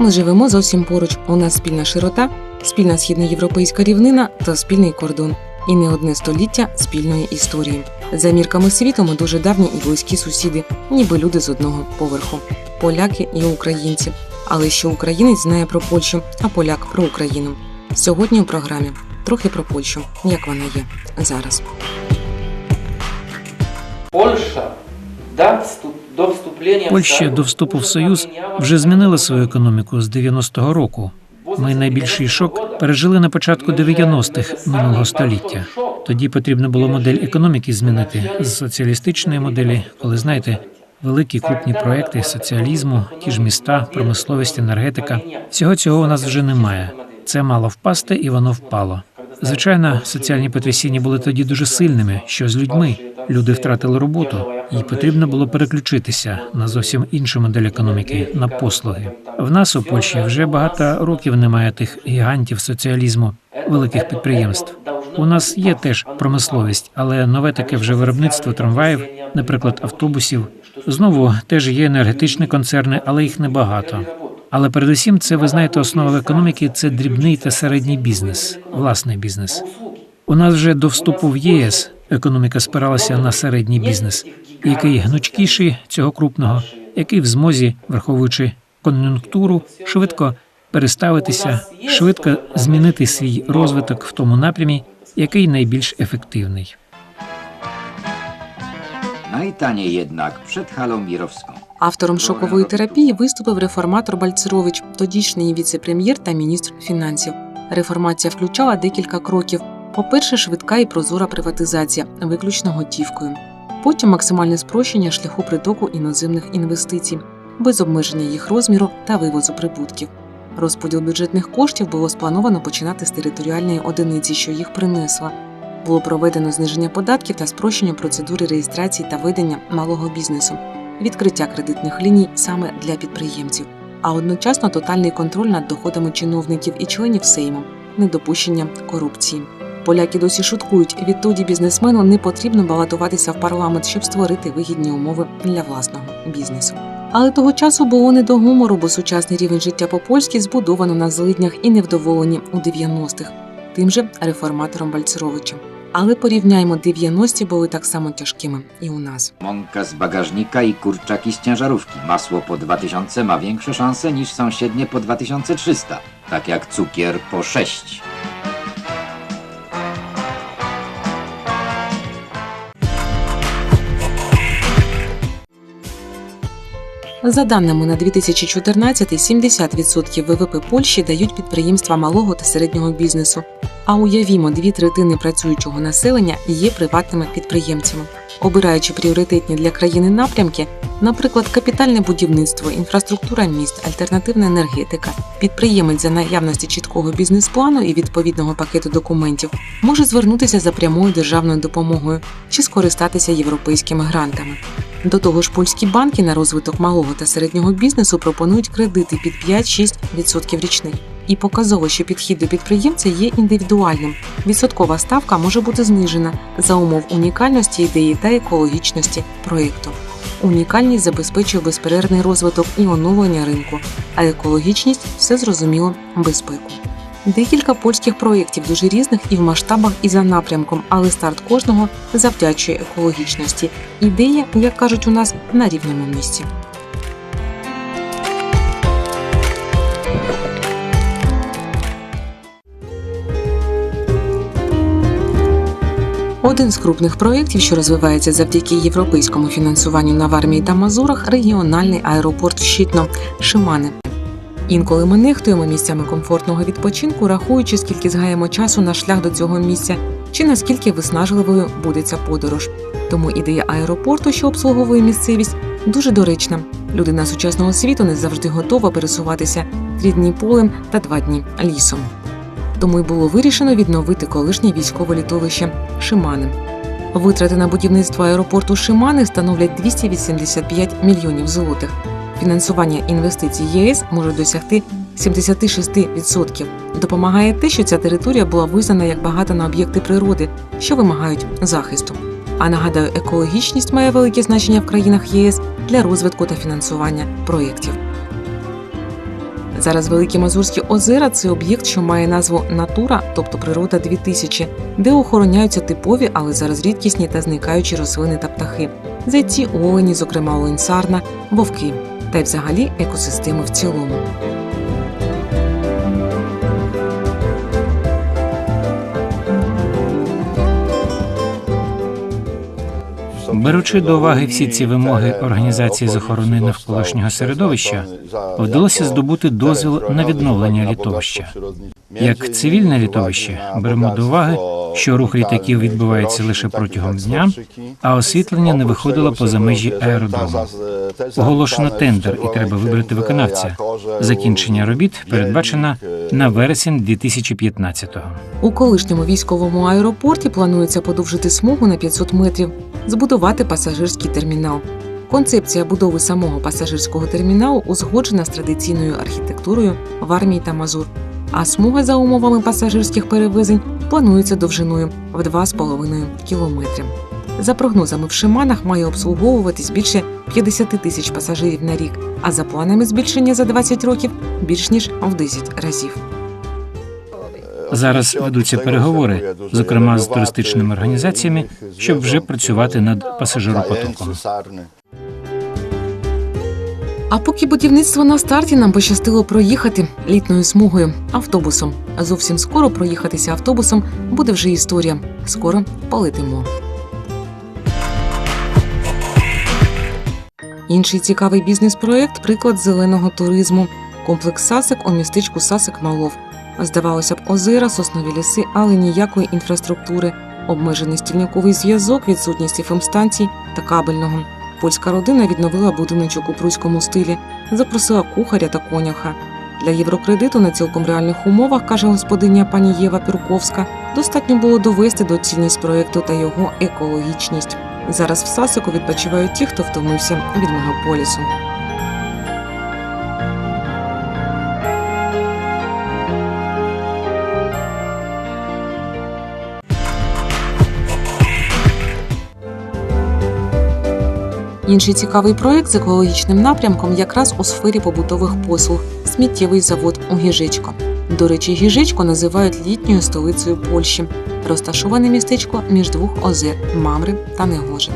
Ми живемо зовсім поруч. У нас спільна широта, спільна східноєвропейська рівнина та спільний кордон. І не одне століття спільної історії. За мірками світу ми дуже давні і близькі сусіди, ніби люди з одного поверху. Поляки і українці. Але що українець знає про Польщу, а поляк про Україну. Сьогодні у програмі трохи про Польщу, як вона є зараз. Польща до вступ- Польща до вступу в Союз вже змінила свою економіку з 90-го року. Ми найбільший шок пережили на початку Ми 90-х минулого століття. Тоді потрібно було модель економіки змінити з соціалістичної моделі, коли знаєте, великі крупні проекти соціалізму, ті ж міста, промисловість, енергетика. Всього цього у нас вже немає. Це мало впасти, і воно впало. Звичайно, соціальні потрясіння були тоді дуже сильними. Що з людьми? Люди втратили роботу, і потрібно було переключитися на зовсім іншу модель економіки, на послуги. В нас у Польщі вже багато років немає тих гігантів соціалізму, великих підприємств. У нас є теж промисловість, але нове таке вже виробництво трамваїв, наприклад, автобусів. Знову теж є енергетичні концерни, але їх небагато. Але передусім, це ви знаєте, основа економіки це дрібний та середній бізнес, власний бізнес. У нас вже до вступу в ЄС економіка спиралася на середній бізнес, який гнучкіший цього крупного, який в змозі, враховуючи кон'юнктуру, швидко переставитися, швидко змінити свій розвиток в тому напрямі, який найбільш ефективний. Najtaniej jednak przed halą Mirowską. Автором шокової терапії виступив реформатор Бальцерович, тодішній віце-прем'єр та міністр фінансів. Реформація включала декілька кроків. По-перше, швидка і прозора приватизація, виключно готівкою. Потім максимальне спрощення шляху притоку іноземних інвестицій, без обмеження їх розміру та вивозу прибутків. Розподіл бюджетних коштів було сплановано починати з територіальної одиниці, що їх принесла. Було проведено зниження податків та спрощення процедури реєстрації та ведення малого бізнесу відкриття кредитних ліній саме для підприємців, а одночасно тотальний контроль над доходами чиновників і членів Сейму, недопущення корупції. Поляки досі шуткують, відтоді бізнесмену не потрібно балотуватися в парламент, щоб створити вигідні умови для власного бізнесу. Але того часу було не до гумору, бо сучасний рівень життя по-польськи збудовано на злиднях і невдоволені у 90-х, тим же реформатором Бальцеровичем. Але порівняймо 90-ті були так само tяжкими і у нас. Mąka z bagażnika i kurczaki z ciężarówki. Masło po 2000 ma większe szanse niż sąsiednie po 2300. Tak jak cukier po 6. За даними на 2014 70% ВВП Польщі дають підприємства малого та середнього бізнесу. А уявімо, дві третини працюючого населення є приватними підприємцями. Обираючи пріоритетні для країни напрямки, наприклад, капітальне будівництво, інфраструктура міст, альтернативна енергетика, підприємець за наявності чіткого бізнес-плану і відповідного пакету документів може звернутися за прямою державною допомогою чи скористатися європейськими грантами. До того ж, польські банки на розвиток малого та середнього бізнесу пропонують кредити під 5-6% річних. І показово, що підхід до підприємця є індивідуальним. Відсоткова ставка може бути знижена за умов унікальності ідеї та екологічності проєкту. Унікальність забезпечує безперервний розвиток і оновлення ринку, а екологічність все зрозуміло безпеку. Декілька польських проєктів дуже різних і в масштабах, і за напрямком, але старт кожного завдячує екологічності. Ідея, як кажуть у нас, на рівному місці. Один з крупних проєктів, що розвивається завдяки європейському фінансуванню на Вармії та Мазурах, регіональний аеропорт Щитно Шимани. Інколи ми нехтуємо місцями комфортного відпочинку, рахуючи, скільки згаємо часу на шлях до цього місця, чи наскільки виснажливою буде ця подорож. Тому ідея аеропорту, що обслуговує місцевість, дуже доречна. Людина сучасного світу не завжди готова пересуватися три дні полем та два дні лісом. Тому й було вирішено відновити колишнє військове літовище Шимани. Витрати на будівництво аеропорту Шимани становлять 285 мільйонів злотих. Фінансування інвестицій ЄС може досягти 76%. Допомагає те, що ця територія була визнана як багата на об'єкти природи, що вимагають захисту. А нагадаю, екологічність має велике значення в країнах ЄС для розвитку та фінансування проєктів. Зараз Великі Мазурські озера це об'єкт, що має назву Натура, тобто природа 2000, де охороняються типові, але зараз рідкісні та зникаючі рослини та птахи. Зайці, олені, зокрема олень сарна, вовки та й взагалі екосистеми в цілому. Беручи до уваги всі ці вимоги організації з охорони навколишнього середовища, вдалося здобути дозвіл на відновлення літовища. Як цивільне літовище беремо до уваги, що рух літаків відбувається лише протягом дня, а освітлення не виходило поза межі аеродрому. Оголошено тендер, і треба вибрати виконавця. Закінчення робіт передбачено на вересень 2015-го. У колишньому військовому аеропорті планується подовжити смугу на 500 метрів, збудувати пасажирський термінал. Концепція будови самого пасажирського терміналу узгоджена з традиційною архітектурою в армії та Мазур. А смуга за умовами пасажирських перевезень планується довжиною в 2,5 кілометри. За прогнозами в Шиманах має обслуговуватись більше 50 тисяч пасажирів на рік, а за планами збільшення за 20 років більш ніж в 10 разів. Зараз ведуться переговори, зокрема з туристичними організаціями, щоб вже працювати над пасажиропотоком. А поки будівництво на старті нам пощастило проїхати літною смугою автобусом. А зовсім скоро проїхатися автобусом буде вже історія. Скоро полетимо. Інший цікавий бізнес-проект приклад зеленого туризму. Комплекс Сасик у містечку Сасик Малов. Здавалося б, озера, соснові ліси, але ніякої інфраструктури, обмежений стільниковий зв'язок, відсутність ФМ-станцій та кабельного. Польська родина відновила будиночок у пруському стилі, запросила кухаря та коняха. Для єврокредиту на цілком реальних умовах, каже господиня пані Єва Пірковська, достатньо було довести доцільність проекту та його екологічність. Зараз в Сасику відпочивають ті, хто втомився від мегаполісу. Інший цікавий проект з екологічним напрямком якраз у сфері побутових послуг сміттєвий завод у Гіжечко. До речі, Гіжечко називають літньою столицею Польщі. Розташоване містечко між двох озер Мамри та Негоже.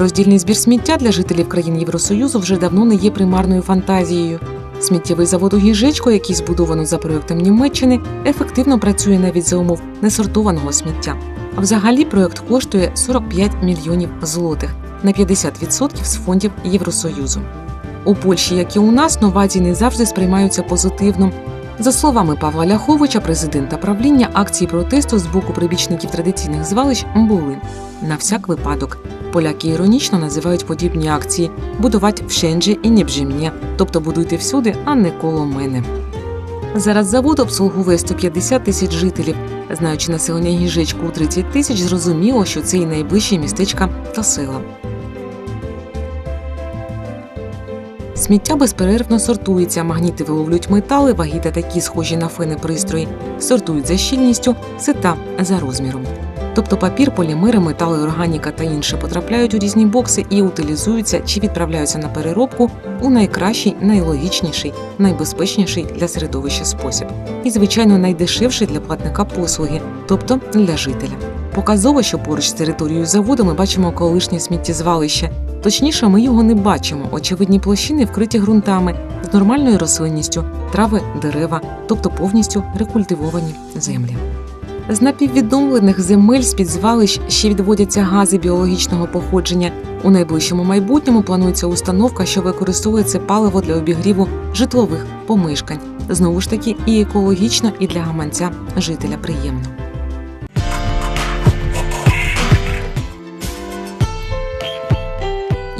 Роздільний збір сміття для жителів країн Євросоюзу вже давно не є примарною фантазією. Сміттєвий завод у Гіжечко, який збудовано за проектом Німеччини, ефективно працює навіть за умов несортованого сміття. А взагалі проект коштує 45 мільйонів злотих на 50% з фондів Євросоюзу. У Польщі, як і у нас, новації не завжди сприймаються позитивно. За словами Павла Ляховича, президента правління, акції протесту з боку прибічників традиційних звалищ були на всяк випадок. Поляки іронічно називають подібні акції будувати вщенджі і не бжім'є, тобто будуйте всюди, а не коло мене. Зараз завод обслуговує 150 тисяч жителів. Знаючи населення гіжечку у 30 тисяч, зрозуміло, що це і найближчі містечка та села. Сміття безперервно сортується, магніти виловлюють метали, ваги та такі схожі на фени пристрої, сортують за щільністю, сита за розміром. Тобто папір, полімери, метали, органіка та інше потрапляють у різні бокси і утилізуються чи відправляються на переробку у найкращий, найлогічніший, найбезпечніший для середовища спосіб. І, звичайно, найдешевший для платника послуги, тобто для жителя. Показово, що поруч з територією заводу ми бачимо колишнє сміттєзвалище. Точніше, ми його не бачимо. Очевидні площини вкриті ґрунтами з нормальною рослинністю, трави, дерева, тобто повністю рекультивовані землі. З напіввідомлених земель з-під звалищ ще відводяться гази біологічного походження. У найближчому майбутньому планується установка, що використовує це паливо для обігріву житлових помешкань. Знову ж таки, і екологічно, і для гаманця жителя приємно.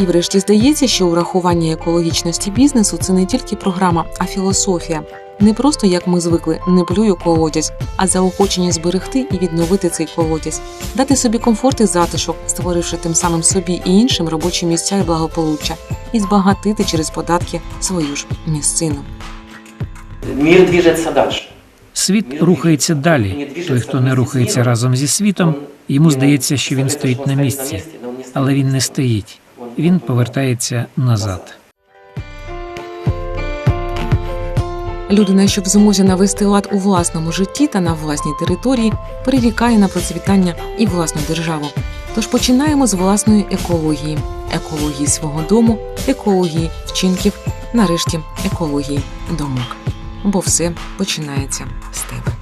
І врешті здається, що урахування екологічності бізнесу це не тільки програма, а філософія. Не просто як ми звикли, не плюю колодязь, а заохочення зберегти і відновити цей колодязь, дати собі комфорт і затишок, створивши тим самим собі і іншим робочі місця і благополуччя, і збагатити через податки свою ж місцину. Мир движется дальше. Світ рухається далі. Той, хто не рухається разом зі світом, йому здається, що він стоїть на місці, але він не стоїть. Він повертається назад. Людина, що в змозі навести лад у власному житті та на власній території, перерікає на процвітання і власну державу. Тож починаємо з власної екології, екології свого дому, екології вчинків, нарешті екології думок. Бо все починається з тебе.